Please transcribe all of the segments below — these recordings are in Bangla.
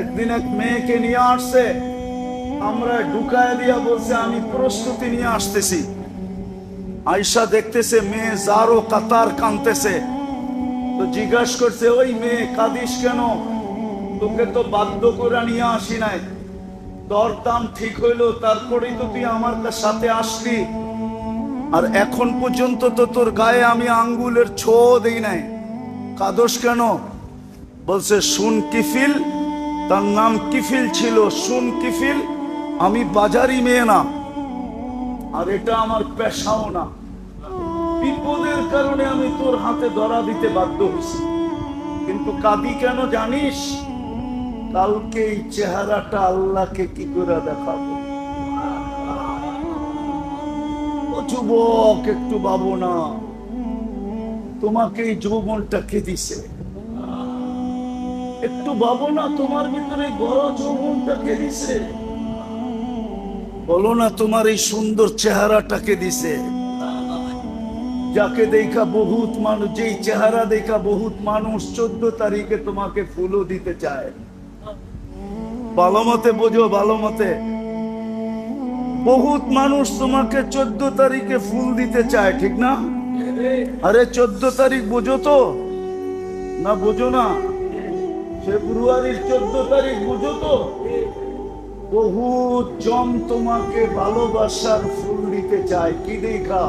একদিন এক মেয়েকে নিয়ে আসছে। আমরা ঢুকায় দিয়া বলছে, আমি প্রস্তুতি নিয়ে আসতেছি। আয়সা দেখতেছে মেয়ে জারো কাতার কানতেছে তো জিজ্ঞাসা করছে, ওই মেয়ে, কাঁদিস কেন? তোকে তো বাধ্য করে নিয়ে আসি নাই। দর দাম ঠিক হইল, তারপরেই তো তুই আমার সাথে আসলি। আর এখন পর্যন্ত তো তোর গায়ে আমি আঙ্গুলের ছো দেই নাই। কাদোস কেন? বলছে, শুন কিফিল তার নাম কিফিল ছিল শুন কিফিল। আমি বাজারি মেয়ে না। আর এটা আমার পেশাও না। বিপদের কারণে আমি তোর হাতে ধরা দিতে বাধ্য হয়েছি। কিন্তু কাঁদি কেন জানিস? কালকে এই চেহারাটা আল্লাহকে কি করে দেখাবো? যুবক, একটু ভাবো না। তোমাকে এই যৌবনটা কে দিছে? একটু ভাবো না, তোমার ভিতরে বড় যৌবনটা কে দিছে। বলো না, তোমার এই সুন্দর চেহারাটাকে দিছে। যাকে দেখা বহুত মানুষ, যেই চেহারা দেখা বহুত মানুষ, চোদ্দ তারিখে তোমাকে ফুলও দিতে চায়। ভালো মতে বোঝো, ভালো মতে। বহুত মানুষ তোমাকে চোদ্দ তারিখে ফুল দিতে চায়, ঠিক না? আরে, চোদ্দ তারিখ বোঝো তো। না, বোঝো না। ফেব্রুয়ারির চোদ্দ তারিখ, বুঝো তো? বহু জন তোমাকে ভালোবাসার ফুল দিতে চায়, কি দেখা?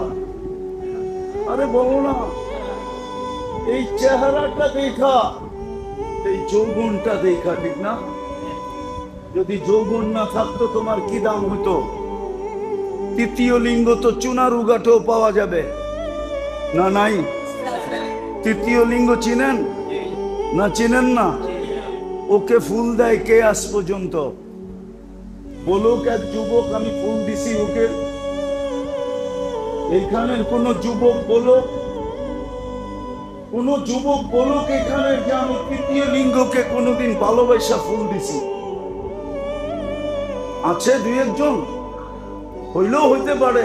আরে বলো না, এই চেহারাটা দেখা, এই যৌবনটা দেখা, ঠিক না? যদি যৌবন না থাকতো তোমার কি দাম হতো তৃতীয় লিঙ্গ তো চুনার উগাটেও পাওয়া যাবে। না নাই? তৃতীয় লিঙ্গ চিনেন? না চিনেন না? ওকে ফুল দেয় কে আজ পর্যন্ত? বলুক এক যুবক, আমি ফুল দিছি ওকে। এখানের কোন যুবক বলো? কোন যুবক বলুক এখানে যে আমি তৃতীয় লিঙ্গকে কোনোদিন ভালোবাসা ফুল দিছি। আছে দুই একজন? হইলেও হইতে পারে।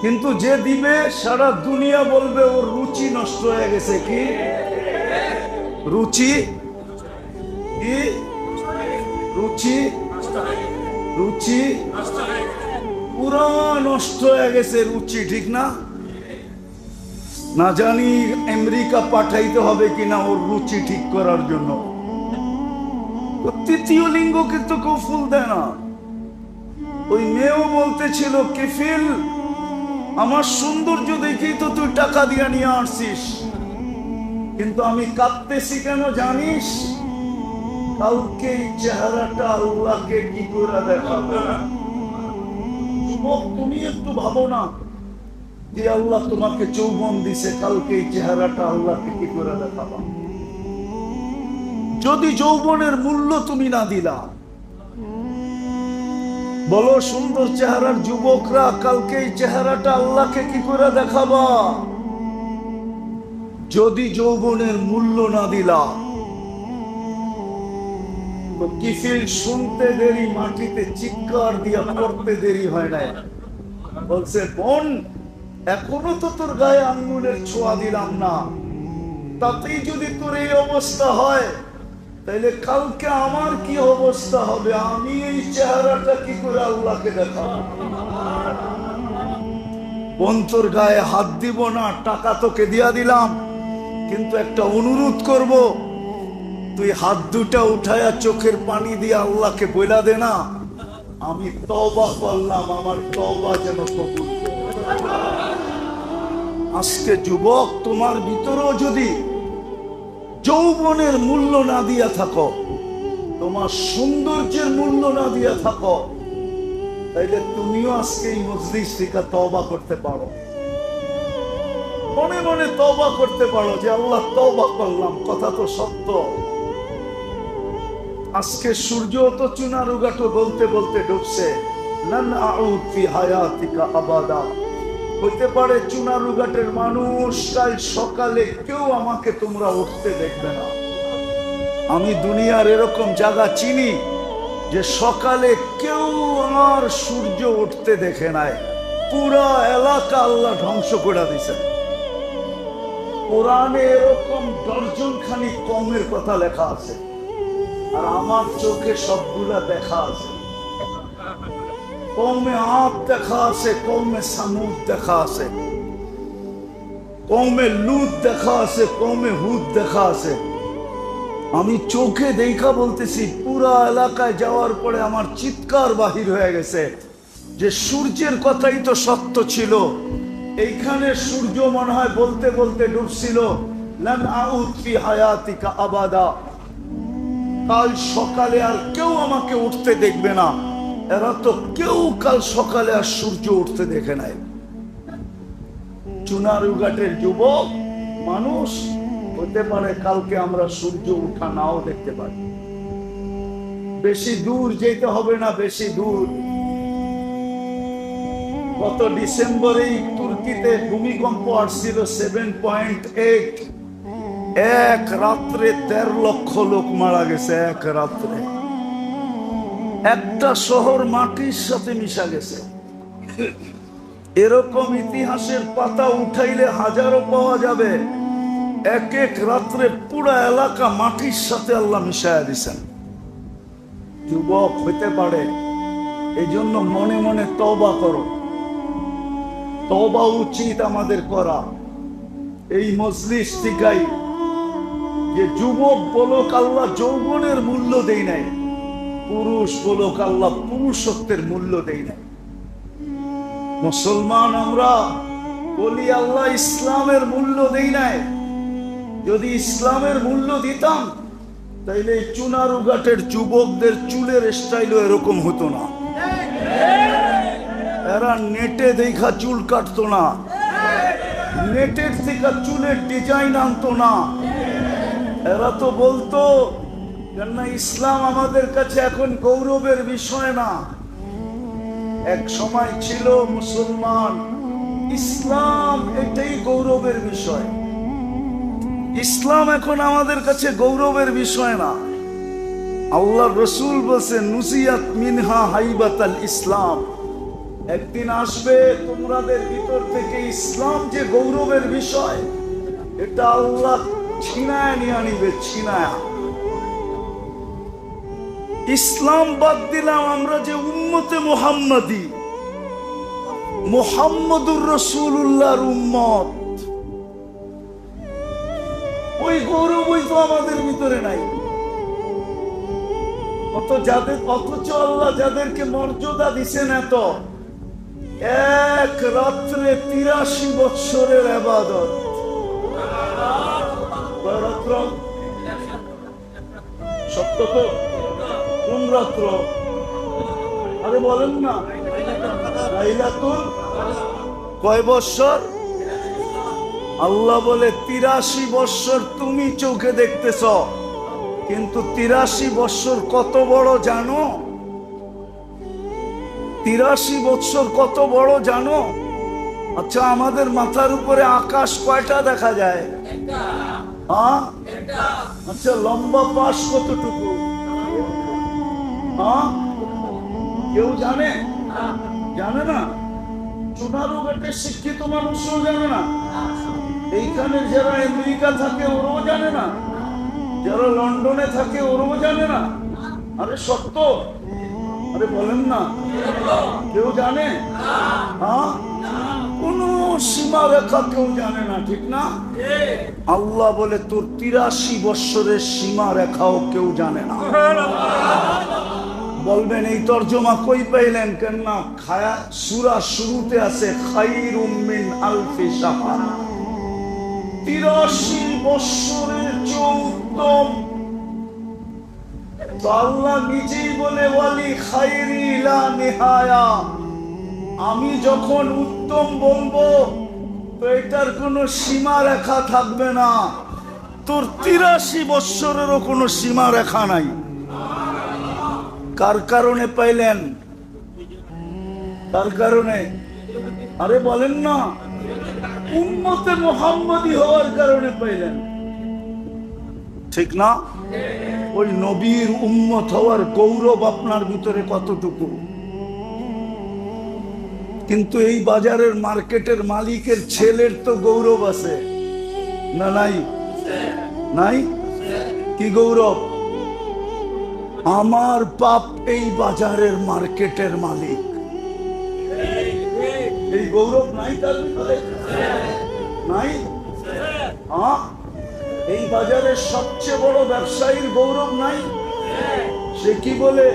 কিন্তু যে দিবে, সারা দুনিয়া বলবে ওর রুচি নষ্ট হয়ে গেছে কি? রুচি রুচি রুচি, পুরা নষ্ট হয়ে গেছে রুচি, ঠিক না? না জানি আমেরিকা পাঠাইতে হবে কিনা ওর রুচি ঠিক করার জন্য। তো তৃতীয় লিঙ্গ কিন্তু কেউ ফুল দেয় না। ওই মেয়েও বলতেছিল, কিফিল, আমার সৌন্দর্য দেখেই তো তুই টাকা দিয়ে নিয়ে আসছিস। কিন্তু আমি কাঁদতেছি কেন জানিস? কালকে এই চেহারাটা আল্লাহকে কি করে দেখাবো? যুবক তুমি একটু ভাবো না যে আল্লাহ তোমাকে চৌবন দিছে, কালকে এই চেহারাটা আল্লাহকে কি করে দেখাবা? যদি যৌবনের মূল্য তুমি না দিলা, বলো সুন্দর চেহারার যুবকরা, কালকে এই চেহারাটা আল্লাহকে কি করে দেখাবা? যদি যৌবনের মূল্য না দিলা কিফিল শুনতে দেরি, মাটিতে চিৎকার দিয়া পড়তে দেরি হয় না বলছে, বোন, এখনও তো তোর গায়ে আঙ্গুলের ছোঁয়া দিলাম না। তাতেই যদি তোর এই অবস্থা হয়, তাইলে কালকে আমার কি অবস্থা হবে? আমি এই চেহারাটা কি করে আল্লাহকে দেখাবো? বোন, তোর গায়ে হাত দিব না, টাকা তোকে দিয়া দিলাম। কিন্তু একটা অনুরোধ করব, তুই হাত দুটা উঠায়া চোখের পানি দিয়ে আল্লাহকে বইলা দে না, আমি তবা করলাম, আমার তবা যেন আজকে যুবক, তোমার ভিতরেও যদি যৌবনের মূল্য না দিয়া থাকো, তোমার সৌন্দর্যের মূল্য না দিয়া থাকো, তাইলে তুমিও আজকে এই মজলিস থেকে তবা করতে পারো। মনে মনে তবা করতে পারো যে আল্লাহ তবা করলাম, কথা তো সত্য। আজকে সূর্য তো চুনার উগাটো বলতে বলতে ডুবছে। আবাদা। পারে চুনার উগাটের মানুষ কাল সকালে কেউ আমাকে তোমরা উঠতে দেখবে না। আমি দুনিয়ার এরকম জায়গা চিনি যে সকালে কেউ আমার সূর্য উঠতে দেখে নাই। পুরা এলাকা আল্লাহ ধ্বংস করে দিছে কোরআনে এরকম দর্জন খানি কমের কথা লেখা আছে। আর আমার চোখে সবগুলা দেখা আছে। কৌমে আপ দেখা আছে, কৌমে সামুদ দেখা আছে। কৌমে লুত দেখা আছে, কৌমে হুদ দেখা আছে। আমি চোখে দেখা বলতেছি, পুরা এলাকায় যাওয়ার পরে আমার চিৎকার বাহির হয়ে গেছে যে সূর্যের কথাই তো সত্য ছিল। এইখানে সূর্য মনে হয় বলতে বলতে ডুবছিল। আবাদা। কাল সকালে আর কেউ আমাকে উঠতে দেখবে না। এরা তো কেউ কাল সকালে আর সূর্য উঠতে দেখে নাই। চুনারুঘাটের যুবক, মানুষ, হতে পারে কালকে আমরা সূর্য উঠা নাও দেখতে পারি। বেশি দূর যেতে হবে না, বেশি দূর। গত ডিসেম্বরেই তুর্কিতে ভূমিকম্প আসছিল সেভেন পয়েন্ট এইট। এক রাত্রে দেড় লক্ষ লোক মারা গেছে, এক রাত্রে। একটা শহর মাটির সাথে মিশা গেছে। এরকম ইতিহাসের পাতা উঠাইলে হাজারো পাওয়া যাবে। এক এক রাত্রে পুরো এলাকা মাটির সাথে আল্লাহ মিশাইয়া দিছেন। যুবক হইতে পারে এই জন্য মনে মনে তবা করো। তবা উচিত আমাদের করা। এই মজলিস ঠিকাই যে যুবক বলক আল্লাহ যৌবনের মূল্য দেই নাই, পুরুষ বলক আল্লাহ পুরুষত্বের মূল্য দেই নাই। মুসলমান আমরা বলি, আল্লাহ ইসলামের মূল্য দেই নাই। যদি ইসলামের মূল্য দিতাম, তাইলে চুনারুঘাটের যুবকদের চুলের স্টাইলও এরকম হতো না। এরা নেটে দেখা চুল কাটতো না। নেটের থেকে চুলের ডিজাইন আনতো না। এরা তো বলতো, কেননা ইসলাম আমাদের কাছে এখন গৌরবের বিষয় না। এক সময় ছিল মুসলমান। ইসলাম এটাই গৌরবের বিষয়। ইসলাম এখন আমাদের কাছে গৌরবের বিষয় না। আল্লাহ রসুল বলছে নুসিয়াত মিনহা হাইবাত আল ইসলাম। একদিন আসবে তোমাদের ভিতর থেকে ইসলাম যে গৌরবের বিষয়, এটা আল্লাহ ছিনায় নিয়ে আনিবে, ছিনায়া। ইসলাম বাদ দিলাম আমরা যে উম্মতে মোহাম্মদী, মোহাম্মদুর রসুল্লাহর উম্মত। ওই গৌরবই তো আমাদের ভিতরে নাই। অত যাদের অথচ আল্লাহ যাদেরকে মর্যাদা দিছেন এত এক রাত্রে তিরাশি বৎসরের আবাদত। কোন রাত্র আরে বলেন না। বৎসর? বলে, তিরাশি বৎসর তুমি চোখে দেখতেছ। কিন্তু তিরাশি বৎসর কত বড় জানো? তিরাশি বৎসর কত বড় জানো? আচ্ছা আমাদের মাথার উপরে আকাশ কয়টা দেখা যায়? হ্যাঁ আচ্ছা লম্বা পাশ কতটুকু? হ্যাঁ কেউ জানে? জানে না? চুনারু বেটে শিক্ষিত মানুষও জানে না। এইখানে যারা আমেরিকা থাকে, ওরাও জানে না। যারা লন্ডনে থাকে, ওরাও জানে না। আরে, সত্য? আরে বলেন না। কেউ জানে? হ্যাঁ? কোন সীমা রেখা কেউ জানে না, ঠিক না? আল্লাহ বলে, তোর তিরাশি বৎসরের সীমা রেখাও কেউ জানে না। বলবেন, এই তর্জমা কই পাইলেন? কেননা, খায়া সুরা শুরুতে আছে, খাইরুম মিন আলফি তিরাশি বৎসরের চৌত্তম আল্লাহ নিজেই বলে, ওয়ালি নিহায়া। আমি যখন উত্তম বলব, তো এটার কোনো সীমা রেখা থাকবে না। তোর তিরাশি বৎসরেরও কোনো সীমা রেখা নাই। কার কারণে পাইলেন? কার কারণে? আরে বলেন না। উম্মতে মোহাম্মদী হওয়ার কারণে পাইলেন। ঠিক না? ওই নবীর উম্মত হওয়ার গৌরব আপনার ভিতরে কতটুকু? কিন্তু এই বাজারের মার্কেটের মালিকের ছেলের তো গৌরব আছে। না নাই? নাই? কি গৌরব? আমার বাপ এই বাজারের মার্কেটের মালিক। এই গৌরব নাই তার নাই? হ্যাঁ? এই বাজারের সবচেয়ে বড় ব্যবসায়ীর গৌরব নাই? সে কি বলে?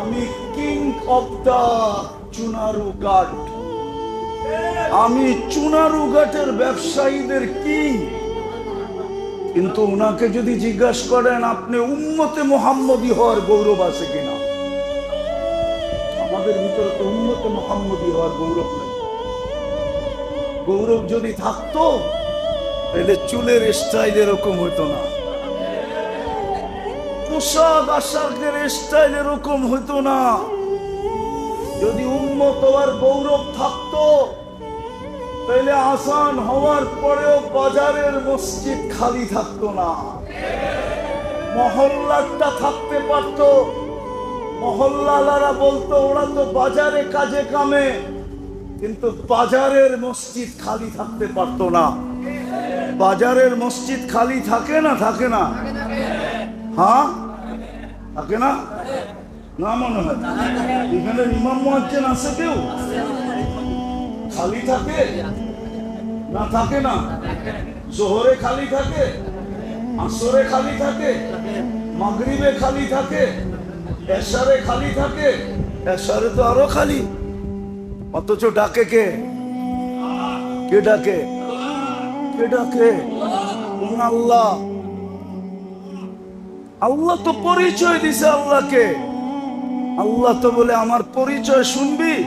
আমি কিং অফ দা চুনারু ঘাট। আমি চুনারু ঘাটের ব্যবসায়ীদের কিং কিন্তু ওনাকে যদি জিজ্ঞাসা করেন, আপনি উম্মতে মোহাম্মদী হওয়ার গৌরব আছে কিনা? আমাদের ভিতরে তো উম্মতে মোহাম্মদী হওয়ার গৌরব নেই। গৌরব যদি থাকতো তাহলে চুলের স্টাইল এরকম হতো না। পোশাক আশাকের স্টাইল এরকম হতো না। যদি উন্মত হওয়ার গৌরব থাকতো, তাহলে আসান হওয়ার পরেও বাজারের মসজিদ খালি থাকতো না। মহল্লাটা থাকতে পারত। মহল্লালারা বলতো, ওরা তো বাজারে কাজে কামে। কিন্তু বাজারের মসজিদ খালি থাকতে পারতো না। বাজারের মসজিদ খালি থাকে না থাকে না? হ্যাঁ? থাকে না? না মনে হয়। এখানে ইমাম মুয়াজ্জিন আছে কেউ? খালি থাকে? না থাকে না? জোহরে খালি থাকে? আসরে খালি থাকে? মাগরিবে খালি থাকে? এশারে খালি থাকে? এশারে তো আরও খালি। অথচ ডাকে কে? কে ডাকে? কে আল্লাহ। আল্লাহ তো পরিচয় দিছে আল্লাহকে। আল্লাহ তো বলে আমার পরিচয় শুনবি?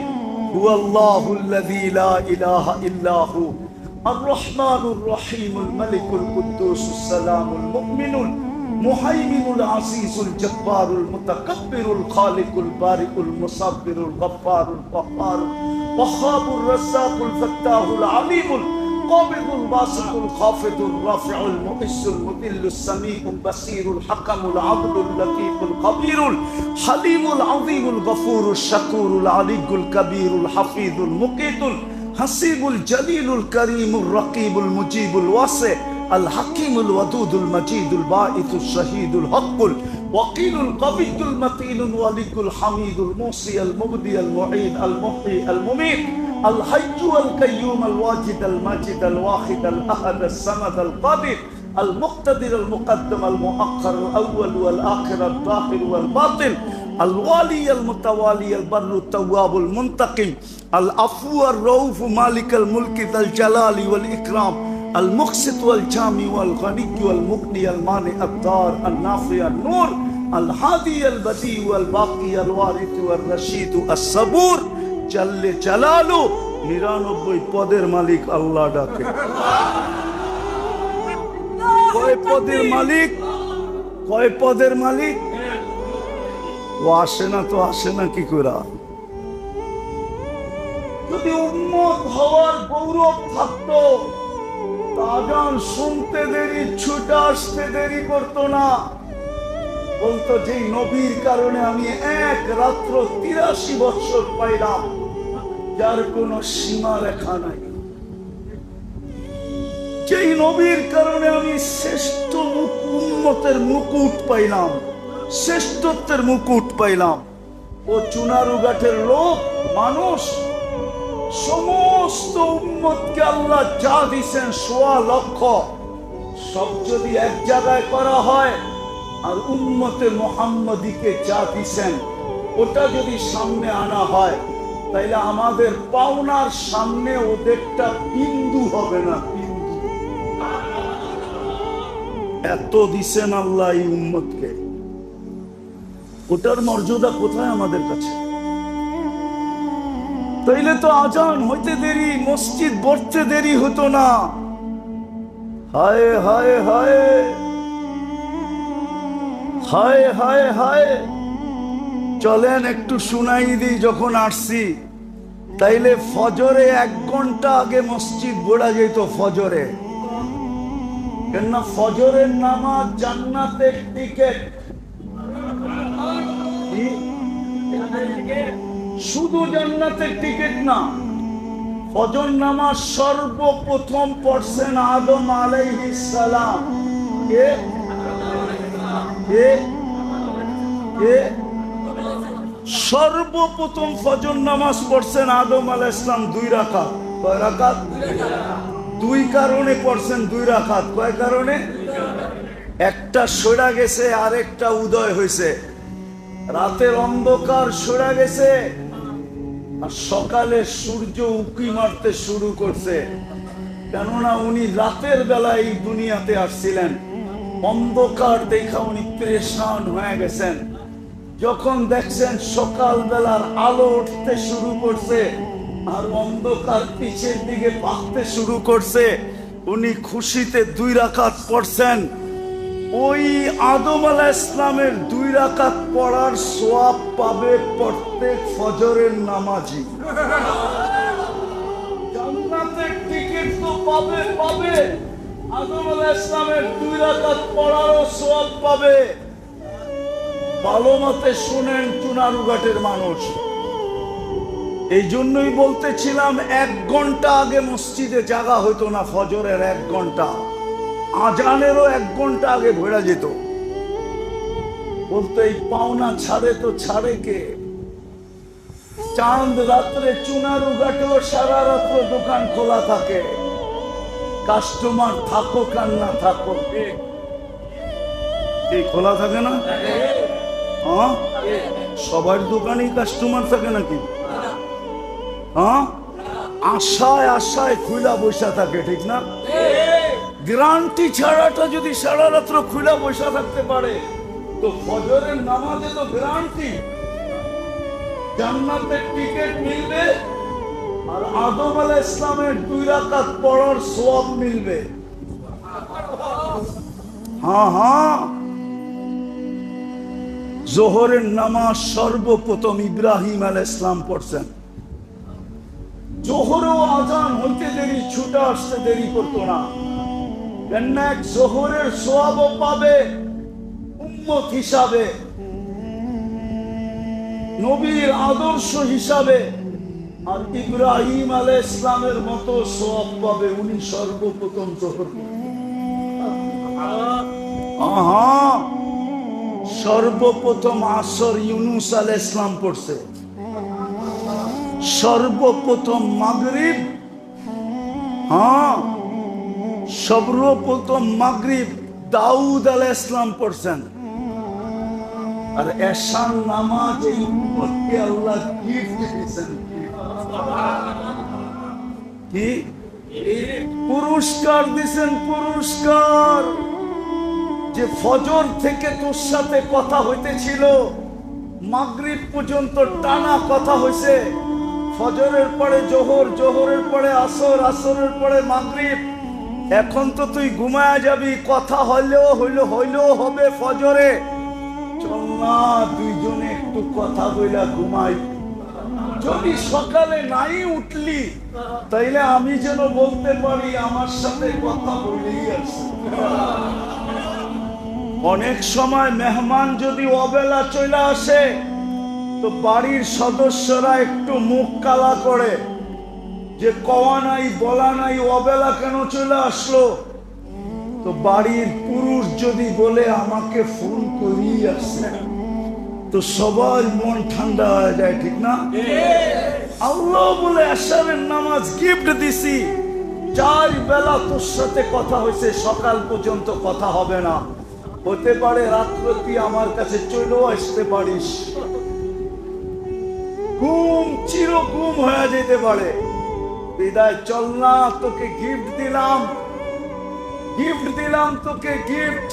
হু। قابض باسط خافض رافع المؤس المذل السميع البصير الحكم العدل اللطيف الخبير الحليم العظيم الغفور الشكور العلي الكبير الحفيظ المقيت الحسيب الجليل الكريم الرقيب المجيب الواسع الحكيم الودود المجيد الباعث الشهيد الحق الوقيل القوي المتين الولي الحميد الموصي المبدي المعيد المحيي المميت الحي القيوم الواجد الماجد الواحد الأحد الصمد القادر المقتدر المقدم المؤخر الأول والآخر الظاهر والباطن الوالي المتوالي البر التواب المنتقم العفو الرؤوف مالك الملك ذا الجلال والإكرام المقسط والجامي والغني والمغني المانع الدار النافع النور الهادي البديع والباقي الوارث والرشيد الصبور জাল্লে চালালো, নিরানব্বই পদের মালিক আল্লাহ ডাকে। কয় পদের মালিক? কয় পদের মালিক? ও আসে না তো আসে না কি করে যদি উন্মত হওয়ার গৌরব থাকতো আজান শুনতে দেরি, ছুটে আসতে দেরি করতো না। বলতো যে নবীর কারণে আমি এক রাত্র তিরাশি বছর পাইলাম, যার কোনো সীমা রেখা নাই। যেই নবীর কারণে আমি শ্রেষ্ঠ উন্মতের মুকুট পাইলাম, শ্রেষ্ঠত্বের মুকুট পাইলাম। ও চুনারু গাঠের লোক, মানুষ, সমস্ত উম্মতকে আল্লাহ যা দিছেন সোয়া লক্ষ। সব যদি এক জায়গায় করা হয় আর উম্মতে মোহাম্মদীকে যা দিছেন, ওটা যদি সামনে আনা হয়, তাইলে আমাদের পাওনার সামনে ওদেরটা বিন্দু হবে না এত দিছেন আল্লাহ এই উম্মতকে। ওটার মর্যাদা কোথায় আমাদের কাছে? তাইলে তো আজান হইতে দেরি, মসজিদ বসতে দেরি হতো না। হায় হায় হায়। হায় হায় হায়। চলেন, একটু শুনাই দিই যখন আসছি। তাইলে ফজরে এক ঘণ্টা আগে মসজিদ গোড়া যেত ফজরে। কেননা ফজরের নামাজ জান্নাতের টিকেট। শুধু জান্নাতের টিকিট না, ফজর নামাজ সর্বপ্রথম পড়ছেন আদম আলাইহিস সালাম। কে? সর্বপ্রথম ফজর নামাজ পড়ছেন আদম আলাহ ইসলাম দুই রাখাত কয় রাখাত দুই কারণে পড়ছেন দুই রাখাত কয় কারণে? একটা সরা গেছে, আরেকটা উদয় হয়েছে রাতের অন্ধকার সরা গেছে, আর সকালে সূর্য উকি মারতে শুরু করছে। কেননা উনি রাতের বেলা এই দুনিয়াতে আসছিলেন। অন্ধকার দেখা উনি পরেশান হয়ে গেছেন। যখন দেখছেন সকাল বেলার আলো উঠতে শুরু করছে আর অন্ধকার পিছের দিকে পাকতে শুরু করছে, উনি খুশিতে দুই রাকাত পড়ছেন। ওই আদম আলা ইসলামের দুই রাকাত পড়ার সোয়াব পাবে প্রত্যেক ফজরের নামাজি। জান্নাতের টিকিট তো পাবে পাবে। ভালো চুনারুঘাটের মানুষ। এই জন্যই বলতেছিলাম এক ঘণ্টা আগে মসজিদে জাগা হতো না, ফজরের এক ঘণ্টা। আজানেরও এক ঘণ্টা আগে ভেড়া যেত। বলতো, এই পাওনা ছাড়ে তো ছাড়ে কে? চাঁদ রাত্রে চুনারু ঘাটেও সারা রাত্র দোকান খোলা থাকে। কাস্টমার থাকো কান না থাকো এই খোলা থাকে না? হ্যাঁ? সবার দোকানেই কাস্টমার থাকে নাকি? হ্যাঁ? আশায় আশায় খুলা বসা থাকে, ঠিক না? গ্রান্টি ছাড়াটা যদি সারা রাত্র খুলা বসা থাকতে পারে, তো ফজরের নামাজে তো গ্রান্টি জান্নাতের টিকিট মিলবে আদম আলা ইসলামের দুই রাকাত পড়ার সোয়াব মিলবে। হ্যাঁ হ্যাঁ। জোহরের নামাজ সর্বপ্রথম ইব্রাহিম আল ইসলাম পড়ছেন। আজান হইতে দেরি, ছুটে আসতে দেরি করতো না। এক জোহরের সোয়াবও পাবে উম্মত হিসাবে, নবীর আদর্শ হিসাবে। আর ইব্রাহিম আল ইসলামের মতো সোয়াব পাবে, উনি সর্বপ্রথম সর্বপ্রথম আসর ইউনুস আল ইসলাম পড়ছে। সর্বপ্রথম মাগরিব। হ্যাঁ সর্বপ্রথম মাগরিব দাউদ আল ইসলাম পড়ছেন। আর এশান নামাজ এই উম্মতকে আল্লাহ গিফট দিয়েছেন। কি? পুরস্কার দিছেন, পুরস্কার। যে ফজর থেকে তোর সাথে কথা হইতেছিল, মাগরিব পর্যন্ত টানা কথা হয়েছে ফজরের পরে জোহর, জোহরের পরে আসর, আসরের পরে মাগরিব। এখন তো তুই ঘুমায় যাবি, কথা হইলেও হইল, হইলেও হবে ফজরে। চল না, দুইজনে একটু কথা বইলা ঘুমাই। যদি সকালে নাই উঠলি, তাইলে আমি যেন বলতে পারি আমার সাথে কথা আছে। অনেক সময় মেহমান যদি অবেলা চলে আসে, তো বাড়ির সদস্যরা একটু মুখ কালা করে, যে কওয়া নাই, বলা নাই, অবেলা কেন চলে আসলো? তো বাড়ির পুরুষ যদি বলে, আমাকে ফোন করিয়ে আসছে তো সবার মন ঠান্ডা হয়ে যায়, ঠিক না? আল্লাহ বলে আসারের নামাজ গিফট দিছি। চার বেলা তোর সাথে কথা হয়েছে, সকাল পর্যন্ত কথা হবে না। হতে পারে রাত্রে তুই আমার কাছে চলেও আসতে পারিস। ঘুম চির ঘুম হয়ে যেতে পারে। বিদায়, চল না, তোকে গিফট দিলাম। গিফট দিলাম তোকে গিফট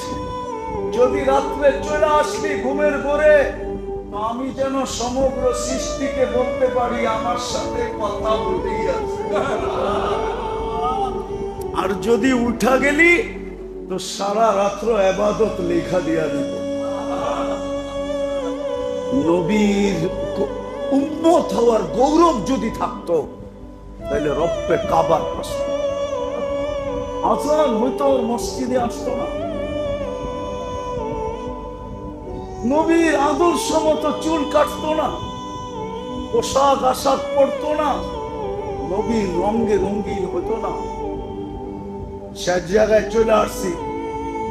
যদি রাত্রে চলে আসলি ঘুমের ঘরে আমি যেন সমগ্র সৃষ্টিকে বলতে পারি, আমার সাথে কথা বলতেই আছে। আর যদি উঠা গেলি, তো সারা রাত্র এবাদত লেখা দিয়া দিব। নবীর উম্মত হওয়ার গৌরব যদি থাকতো তাহলে রব্বে কাবার প্রশ্ন আজান হয়তো মসজিদে আসতো না। নবীর আদর্শ মতো চুল কাটতো না, পোশাক আশাক পরতো না, নবীর রঙ্গে রঙ্গিন হতো না। সে জায়গায় চলে আসছি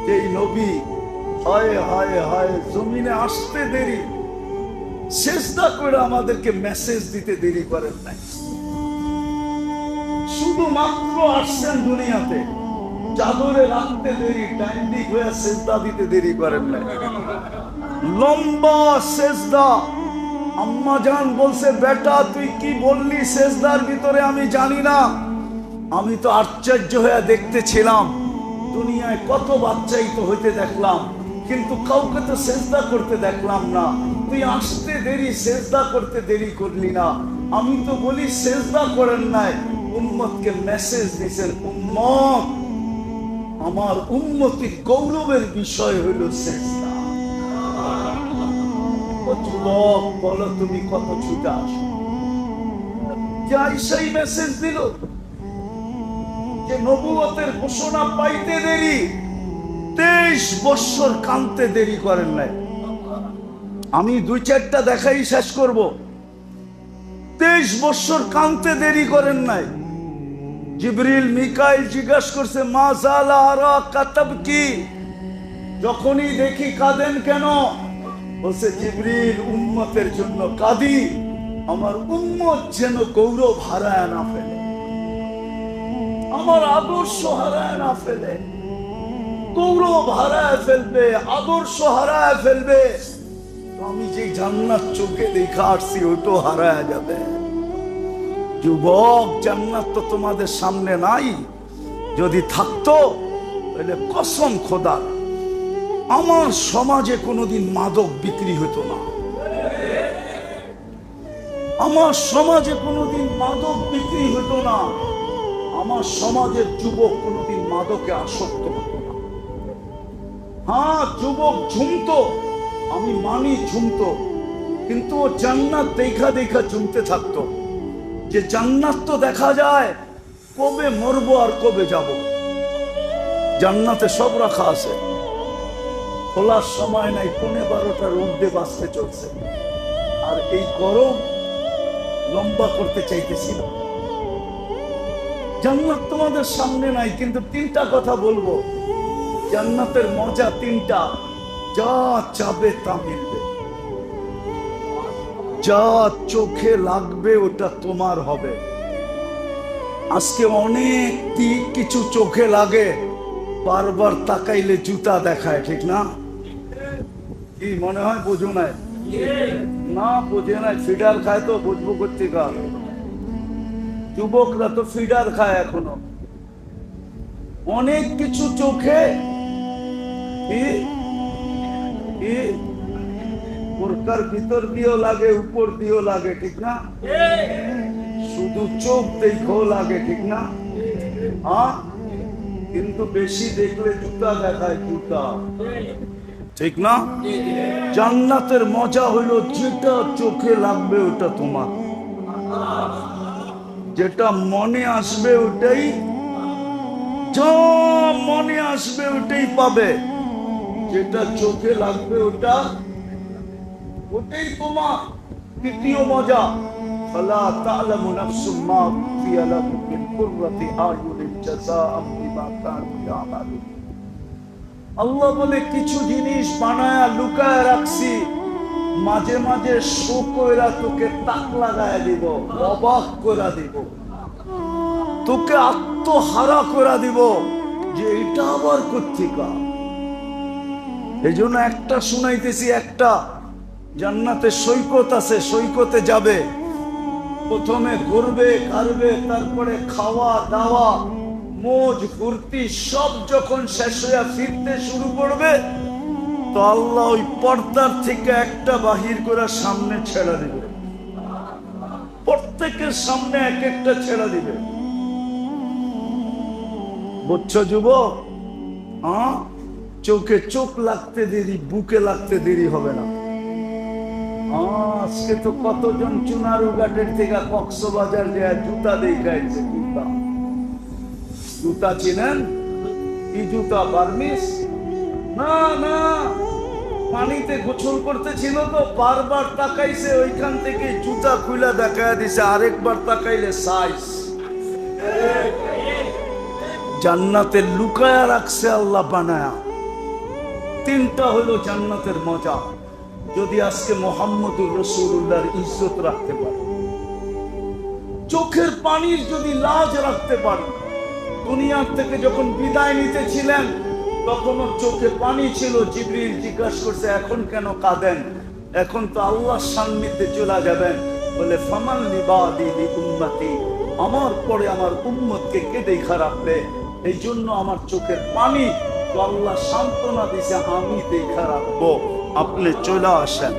যে নবী হায় হায় হায় জমিনে আসতে দেরি, চেষ্টা করে আমাদেরকে মেসেজ দিতে দেরি করেন নাই। শুধুমাত্র আসছেন দুনিয়াতে, চাদরে রাখতে দেরি টাইম দিক হয়ে সেজদা দিতে দেরি করেন নাই। লম্বা সেজদা। আম্মা জান বলছে, বেটা, তুই কি বললি সেজদার ভিতরে? আমি জানি না। আমি তো আশ্চর্য হয়ে দেখতেছিলাম। দুনিয়ায় কত বাচ্চাই তো হইতে দেখলাম, কিন্তু কাউকে তো সেজদা করতে দেখলাম না। তুই আসতে দেরি, সেজদা করতে দেরি করলি না। আমি তো বলি, সেজদা করেন নাই। উম্মতকে মেসেজ দিছেন উম্মত, আমার উন্নতির গৌরবের বিষয় হইল সেজদা। বলো তুমি কত যাই সেই মেসেজ দিল যে নবুয়তের ঘোষণা পাইতে দেরি, তেইশ দেরি করেন নাই। আমি দুই চারটা দেখাই শেষ করব। তেইশ বৎসর কানতে দেরি করেন নাই। জিবরিল মিকাইল জিজ্ঞাসা করছে, মা জালা আরা কাতাব কি? যখনই দেখি কাঁদেন কেন? বলছে, জিবরিল উম্মতের জন্য কাঁদি। আমার উম্মত যেন গৌরব হারায় না ফেলে। আমার আদর্শ হারায় না ফেলে। গৌরব হারায় ফেলবে, আদর্শ হারায় ফেলবে। আমি যে জান্নাত চোখে দেখা আসছি ওইটাও হারায় যাবে। যুবক, জান্নাত তো তোমাদের সামনে নাই। যদি থাকতো, তাহলে কসম খোদা আমার সমাজে কোনোদিন মাদক বিক্রি হতো না। আমার সমাজে কোনোদিন মাদক বিক্রি হতো না। আমার সমাজের যুবক কোনোদিন মাদকে আসক্ত হতো না। হ্যাঁ যুবক ঝুমতো, আমি মানি ঝুমতো, কিন্তু ও জান্নাত দেখা দেখা ঝুমতে থাকতো। যে জান্নাত তো দেখা যায়, কবে মরবো আর কবে যাব? জান্নাতে সব রাখা আছে। খোলার সময় নাই, পৌনে বারোটার ঊর্ধ্বে বাঁচতে চলছে। আর এই গরম লম্বা করতে চাইতেছিল জান্নাত তোমাদের সামনে নাই, কিন্তু তিনটা কথা বলব। জান্নাতের মজা তিনটা। যা চাবে তা মিলবে। যা চোখে লাগবে ওটা তোমার হবে। আজকে অনেক কিছু চোখে লাগে, বারবার তাকাইলে জুতা দেখায়, ঠিক না? কি মনে হয় বোঝো নাই? না বোঝে নাই ফিডার খায় তো বুঝব যুবকরা তো ফিডার খায় এখনও। অনেক কিছু চোখে। ভিতর দিয়েও লাগে, উপর দিয়েও লাগে, ঠিক না? শুধু চোখ দেখেও লাগে, ঠিক না? কিন্তু বেশি দেখলে জুতা দেখায় জুতা। ঠিক না জান্নাতের মজা হলো যেটা চোখে লাগবে ওটা তোমার যেটা মনে আসবে ওটাই যা মনে আসবে ওটাই পাবে যেটা চোখে লাগবে ওটা ওটাই তোমার তৃতীয় মজা فلا تعلم نفس ما أخفي لهم من قرة أعين جزاء بما كانوا يعملون আল্লাহ বলে কিছু জিনিস বানায়া লুকায় রাখছি। মাঝে মাঝে শো কইরা তোকে তাক লাগায় দিব, অবাক করে দিব। তোকে আত্মহারা করে দিব যে এটা আবার কোথেকা এই জন্য একটা শুনাইতেছি একটা। জান্নাতে সৈকত আছে, সৈকতে যাবে। প্রথমে ঘুরবে কারবে তারপরে খাওয়া দাওয়া মোজ ফুর্তি সব যখন শেষ হয়ে ফিরতে শুরু করবে, তো আল্লাহ ওই পর্দার থেকে একটা বাহির করে সামনে ছেড়ে দিবে। প্রত্যেকের সামনে এক একটা ছেড়ে দিবে। বুঝছ যুবক? চোখে চোখ লাগতে দেরি, বুকে লাগতে দেরি হবে না। আজকে তো কতজন চুনারু ঘাটের থেকে কক্সবাজার যায়, জুতা দেখাইছে জুতা জুতা চিনেন কি জুতা বার্মিস না না, পানিতে গোসল করতেছিল তো, বারবার তাকাইছে, ওইখান থেকে জুতা খুলে দেখায় দিছে, আরেকবার তাকাইলে সাইজ জান্নাতে লুকায়া রাখছে আল্লাহ বানায়া। তিনটা হলো জান্নাতের মজা। যদি আজকে মোহাম্মদুর রসুল্লাহর ইজ্জত রাখতে পারে। চোখের পানির যদি লাজ রাখতে পারে। দুনিয়ার থেকে যখন বিদায় নিতেছিলেন তখন ওর চোখে পানি ছিল। জিবরিল জিজ্ঞাসা করছে, এখন কেন কাঁদেন? এখন তো আল্লাহর সান্নিধ্যে চলে যাবেন। বলে ফামাল নিবাদি লি উম্মতি, আমার পরে আমার উম্মতকে কে দেখা রাখবে? এই জন্য আমার চোখের পানি তো আল্লাহ সান্ত্বনা দিছে আমি দেখা রাখব। আপনি চলে আসেন।